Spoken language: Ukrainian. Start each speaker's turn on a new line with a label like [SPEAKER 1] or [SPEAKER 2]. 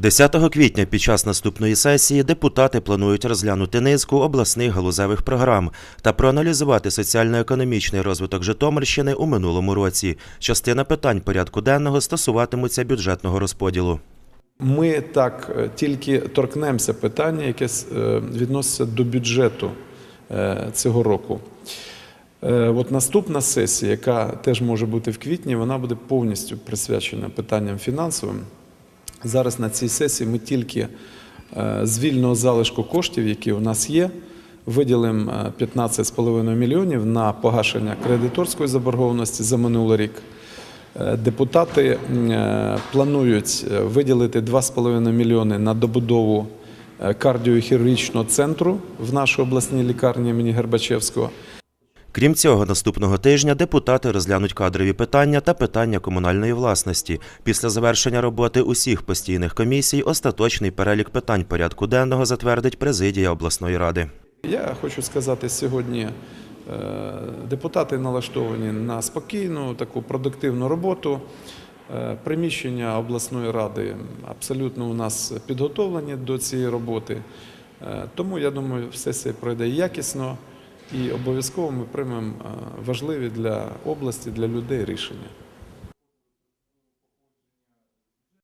[SPEAKER 1] 10 квітня під час наступної сесії депутати планують розглянути низку обласних галузевих програм та проаналізувати соціально-економічний розвиток Житомирщини у минулому році. Частина питань порядку денного стосуватимуться бюджетного розподілу.
[SPEAKER 2] Ми так е, тільки торкнемося питання, яке е, відноситься до бюджету е, цього року. От наступна сесія, яка теж може бути в квітні, вона буде повністю присвячена питанням фінансовим. Зараз на цій сесії ми тільки е, з вільного залишку коштів, які у нас є, виділимо е, 15,5 мільйонів на погашення кредиторської заборгованості за минулий рік. Е, Депутати е, планують е, виділити 2,5 мільйони на добудову е, кардіохірургічного центру в нашій обласній лікарні імені Гербачевського.
[SPEAKER 1] Крім цього, наступного тижня депутати розглянуть кадрові питання та питання комунальної власності. Після завершення роботи усіх постійних комісій остаточний перелік питань порядку денного затвердить президія обласної ради.
[SPEAKER 2] Я хочу сказати, сьогодні е, депутати налаштовані на спокійну, таку продуктивну роботу. Е, Приміщення обласної ради абсолютно у нас підготовлені до цієї роботи. Е, Тому я думаю, сесія пройде якісно і обов'язково ми приймемо е, важливі для області, для людей рішення.